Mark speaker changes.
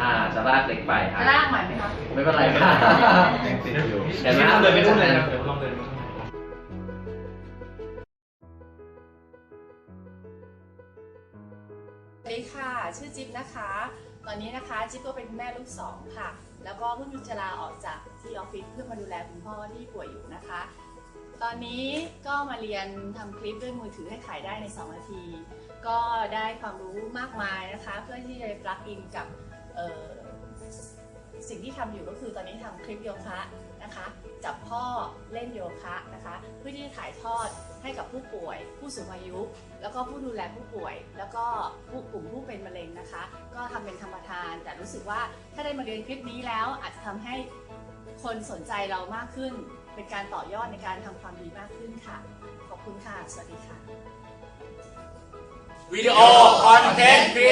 Speaker 1: อ่าจะลากเล็กไปอะ
Speaker 2: จะลากใหม่ไหมคะ
Speaker 1: ไม่เป็นไรค่ะ
Speaker 3: ยังติดอยู่
Speaker 1: เดี๋ยวนะ
Speaker 3: ลองเดินไปนู่นเลยนะเดี๋ยวลองเดินไป
Speaker 2: สวัสดีค่ะ ชื่อจิ๊บนะคะ ตอนนี้นะคะจิ๊บก็เป็นคุณแม่ลูกสองค่ะ แล้วก็เพิ่งจะลาออกจากที่ออฟฟิศเพื่อมาดูแลคุณพ่อที่ป่วยอยู่นะคะ ตอนนี้ก็มาเรียนทำคลิปด้วยมือถือให้ขายได้ใน 2 นาที ก็ได้ความรู้มากมายนะคะ เพื่อที่จะปลักอินกับสิ่งที่ทำอยู่ก็คือตอนนี้ทำคลิปโยคะนะคะ จับพ่อเล่นโยคะนะคะ เพื่อที่จะถ่ายทอดให้กับผู้ป่วย ผู้สูงอายุ แล้วก็ผู้ดูแลผู้ป่วย แล้วก็ผู้กลุ่มผู้เป็นมะเร็งนะคะ ก็ทำเป็นธรรมทาน แต่รู้สึกว่าถ้าได้มาเรียนคลิปนี้แล้วอาจจะทำให้ คนสนใจเรามากขึ้น เป็นการต่อยอดในการทำความดีมากขึ้นค่ะ ขอบคุณค่ะ สวัสดีค่ะ
Speaker 4: วิดีโอคอนเทนต์ครีเอ